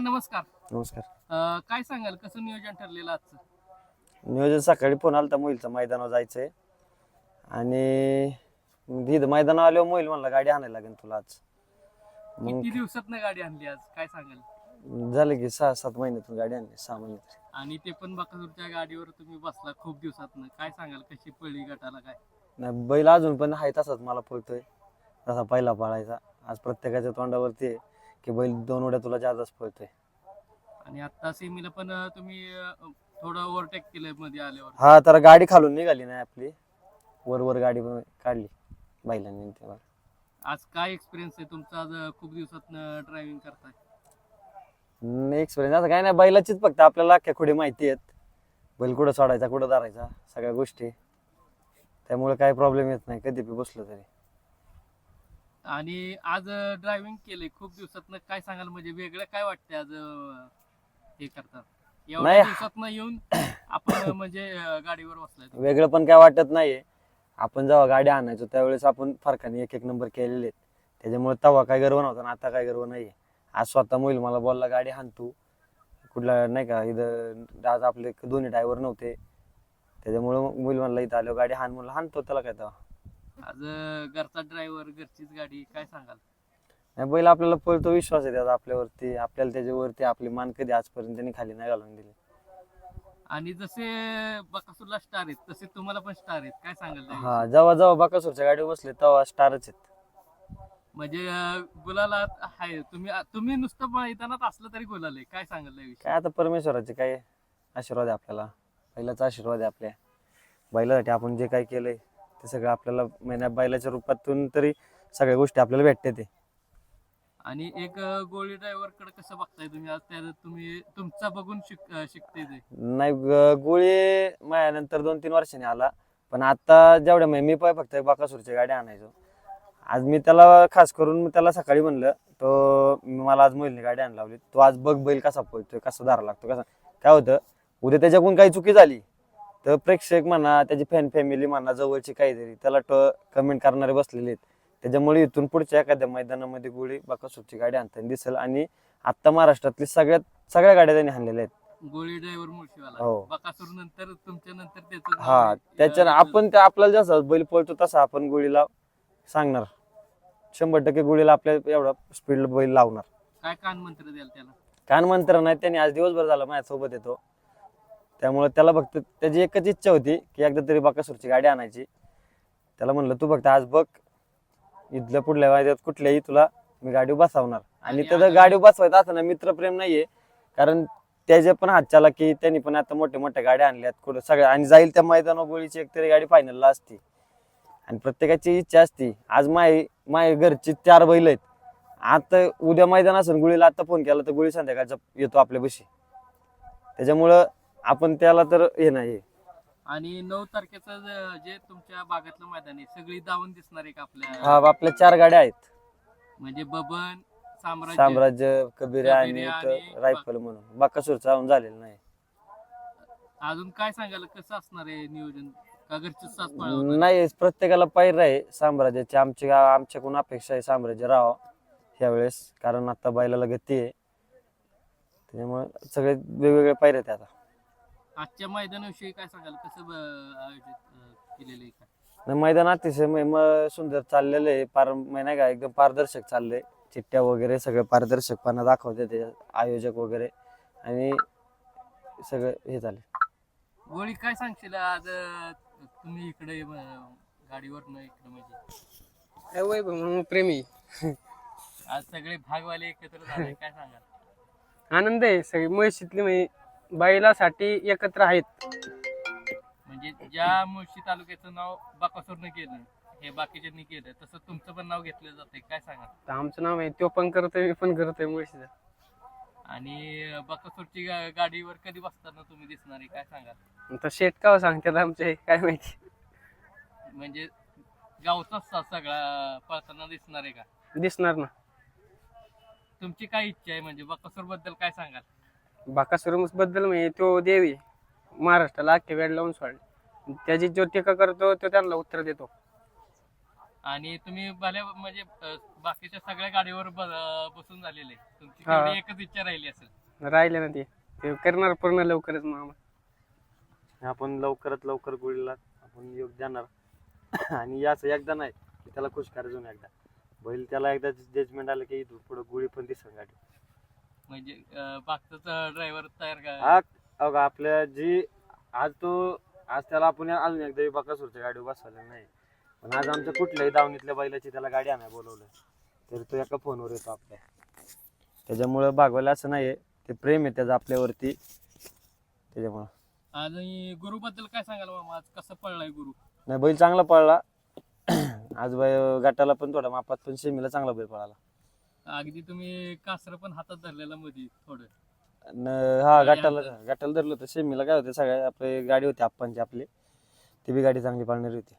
नमस्कार. नमस्कार. अं, काय सांगाल? कसं नियोजन ठरलेलं आजचं? नियोजन सकाळी फोन आलता मोहिलचा मैदानावर जायचंय. आणि तिथं मैदानावर आल्यावर मोहिल म्हणला गाडी आणायला लागेल तुला आज. मग किती दिवसात गाडी आणली आज? काय सांगाल? झालं की सहा सात महिन्यातून गाडी आणली सहा महिन्यात. आणि ते पण बकासूरच्या गाडीवर तुम्ही बसला खूप दिवसात काय सांगाल? कशी पळली गटाला काय? नाही बैल अजून पण आहे तसाच मला पळतोय. तसा पहिला पाळायचा. आज प्रत्येकाच्या तोंडावरती आहे. की बैल दोन उड्या तुला जास्तच पळतोय. आणि आता सेमीला पण अं, तुम्ही अं, थोडं ओव्हरटेक केलंयमध्ये आल्यावर. हा तर गाडी खालून निघाली नाही आपली. वर वर गाडी पण काढली बैलांनी तेव्हा. आज काय एक्सपिरियन्स आहे तुमचा? आज अं, खूप दिवसात ड्रायव्हिंग करताय. एक्सपिरियन्स असं काय नाही बैलाचीच फक्त आपल्याला अख्ख्या खुडी माहिती आहेत. बैल कुठं सोडायचा कुठं धरायचा सगळ्या गोष्टी. त्यामुळे काही प्रॉब्लेम येत नाही कधी बी बसलो तरी. आणि आज ड्रायव्हिंग केलंय. खूप दिवसात काय सांगाल? म्हणजे वेगळं काय वाटतंय आज हे करतात एवढ्या नाही. दिवसात येऊन आपण म्हणजे गाडीवर बसलाय. वेगळं पण काय वाटत नाहीये. आपण जेव्हा गाडी आणायचो त्यावेळेस आपण फरकाने एक एक नंबर केलेले आहेत. त्याच्यामुळे तेव्हा काय गर्व नव्हता आणि आता काय गर्व नाहीये. आज स्वतः मोईल मला बोलला गाडी हाण तू. कुठला नाही का इथं आज आपले दोन्ही ड्रायव्हर नव्हते. त्याच्यामुळे मोईल म्हणला इथं आलो गाडी हाण म्हणलं हाणतो त्याला काय तेव्हा आज घरचा ड्रायव्हर घरचीच गाडी काय सांगाल? नाही बैल आपल्याला पळतो विश्वास आहे त्याचा आपल्यावरती. आपल्याला त्याच्यावरती आपली मान कधी आजपर्यंत त्यांनी खाली नाही घालून दिली. आणि जसे बकासूरला स्टार आहेत तसे तुम्हाला पण स्टार आहेत. काय सांगाल त्याविषयी? हा जेव्हा जेव्हा बाकासूरच्या गाडीवर बसले तेव्हा स्टारच आहेत. म्हणजे अं, गुलाला आहे तुम्ही तुम्ही नुसतं मैदानात असलं तरी गुलाल आहे. काय सांगाल त्याविषयी? काय आता परमेश्वराचे काय आशीर्वाद आहे आपल्याला? पहिलाच आशीर्वाद आहे आपल्या. बैलासाठी आपण जे काय केलंय ते सगळं आपल्याला महिन्या बैलाच्या रूपातून तरी सगळ्या गोष्टी आपल्याला भेटते ते. आणि एक गोळी ड्रायव्हरकडे कसं बघताय तुम्ही? आज त्या तुम्ही तुमचा बघून शिक ते. नाही ग- गोळी माझ्यानंतर दोन तीन वर्षांनी आला. पण आता जेवढ्या मी पाय फक्त बाकासूरच्या गाड्या आणायचो. आज मी त्याला खास करून मी त्याला सकाळी म्हणलं तो मला आज महिलने गाडी आणायला लावली. तो आज बघ बैल कसा पळतोय कसा धारा लागतो कसा काय होतं उद्या त्याच्याकडून काही चुकी झाली तर प्रेक्षक म्हणा त्याची फॅन फॅमिली म्हणा जवळची काहीतरी त्याला कमेंट करणारे बसलेले आहेत. त्याच्यामुळे इथून पुढच्या एखाद्या मैदानामध्ये गोळी बाकासूरची गाडी आणताना दिसेल. आणि आत्ता महाराष्ट्रातली सगळ्यात सगळ्या गाड्या त्यांनी आणलेल्या आहेत. गोळी ड्रायव्हर हो. नंतर तुमच्या नंतर त्याचं हा आहे. त्याच्या अं, आपण त्या आपल्याला जसा बैल पळतो तसा आपण गोळीला सांगणार. शंभर टक्के गोळीला आपल्या एवढा स्पीड बैल लावणार. काय कान मंत्र द्याल त्याला? कान मंत्र नाही त्यांनी आज दिवसभर झाला माझ्यासोबत येतो. त्यामुळे त्याला फक्त त्याची एकच इच्छा होती की एकदा तरी बाकासूरची गाडी आणायची. त्याला म्हणलं तू फक्त आज बघ इथल्या पुढल्या वायद्यात कुठल्याही तुला मी गाडी बसवणार. आणि त्याचं गाडी बसवायचं असं ना मित्रप्रेम नाहीये. कारण त्याच्या पण हातच्याला की त्यांनी पण आता मोठ्या मोठ्या गाड्या आणल्यात कुठं सगळ्या आणि जाईल त्या मैदानावर गोळीची एक तरी गाडी फायनलला असती. आणि प्रत्येकाची इच्छा असती. आज माय माय घरची चार बैल आहेत. आता उद्या मैदान असेल गुळीला आता फोन केला तर गुळी संध्याकाळचा येतो आपल्या बशी. त्याच्यामुळं आपण त्याला तर हे नाही. आणि नऊ तारखेचं ज- जे तुमच्या भागातलं मैदान आहे सगळी धावून दिसणार आहे का आपल्या? हा आपल्या चार गाड्या आहेत. म्हणजे बबन साम्राज्य साम्राज्य कबीर आणि कबीर रायफल म्हणून. बाकासूरचा अजून झालेलं नाही. अजून काय सांगाल? कसं असणार आहे नियोजन? का घरची साथ पळवणार? नाही प्रत्येकाला पाहिर आहे साम्राज्याची. आमची गा- आमच्याकडून अपेक्षा आहे साम्राज्य राहावं ह्यावेळेस. कारण आता बैलाला गती आहे. त्याच्यामुळे सगळे वेगवेगळे पायरे आहेत आता. आजच्या मैदानाविषयी काय सांगाल? कसं ब- आयोजित अं, केलेलं आहे? का आणि मैदान अतिशय म- म- सुंदर चाललेलं आहे. पार नाही का एकदम पारदर्शक चाललंय. चिठ्ठ्या वगैरे सगळं पारदर्शकपणा दाखवते ते आयोजक वगैरे. आणि सगळं हे झाले. गोळी काय सांगशील आज अं, तुम्ही इकडे गाडीवर न इकडे म्हणजे? काय वैभव म्हणून प्रेमी. आज सगळे भागवाले एकत्र झाले. काय सांगाल? आनंद आहे सगळी. म्हशीतली म्हणजे बैलासाठी एकत्र आहेत. म्हणजे ज्या मुळशी तालुक्याचं नाव बाकासूरनं केलं हे बाकीच्यांनी केलं तसं तुमचं पण नाव घेतलं जातंय काय सांगाल? तर आमचं नाव आहे तो पण करतोय मी पण करतोय मुळशीचं. आणि बकासूरची गा- गाडीवर कधी बसताना तुम्ही दिसणार आहे काय सांगाल? तर शेट का सांगतात आमचे काय माहिती. म्हणजे गावचाच सा- सगळा पळताना दिसणार आहे का? दिसणार ना. तुमची काय इच्छा आहे म्हणजे बकासूरबद्दल काय सांगाल? बाकासुरबद्दल म्हणजे तो देवी महाराष्ट्राला अख्खे वेळ लावून सोडले. त्याची जो टीका करतो तो त्यांना उत्तर देतो. आणि तुम्ही भल्या म्हणजे अं, बाकीच्या सगळ्या गाडीवर ब- बसून झालेले. तुमची हा. तेवढी एकच इच्छा राहिली असेल. राहिले ना ते. ते करणार पूर्ण लवकरच मामा आपण लवकरात लवकर गुळीला आपण योग देणार. आणि याच एकदा नाही की त्याला खुश करायचं एकदा. बैल त्याला एकदा जजमेंट आलं की इथून पुढे गुळी पण दिसन गाडी म्हणजे अं, मागचा ड्रायव्हर तयार का? हा अगं आपल्या जी आज तो आज त्याला आपण अजून एकदा बकासूरच्या गाडीवर बसवलं नाही. पण आज आमच्या कुठल्याही दावणीतल्या बैलाची त्याला गाडी आणायला बोलवलं. तर तो एका फोनवर येतो आपल्या. त्याच्यामुळं भागवायला असं नाही ते प्रेम आहे त्याचं आपल्यावरती. त्याच्यामुळं. आणि गुरु बद्दल काय सांगाल मामा? आज कसं पळलाय गुरु? नाही बैल चांगला पळला. आज बाय गटाला पण थोडा मापात पण शेमीला चांगला बैल पळाला. अगदी तुम्ही कासर पण हातात धरलेला मध्ये थोडं. न- हा गटाला गटाला धरलं होतं शेमीला काय होतं सगळ्या आपली गाडी होती आप्पांची आपली. ती बी गाडी चांगली पाळणारी होती.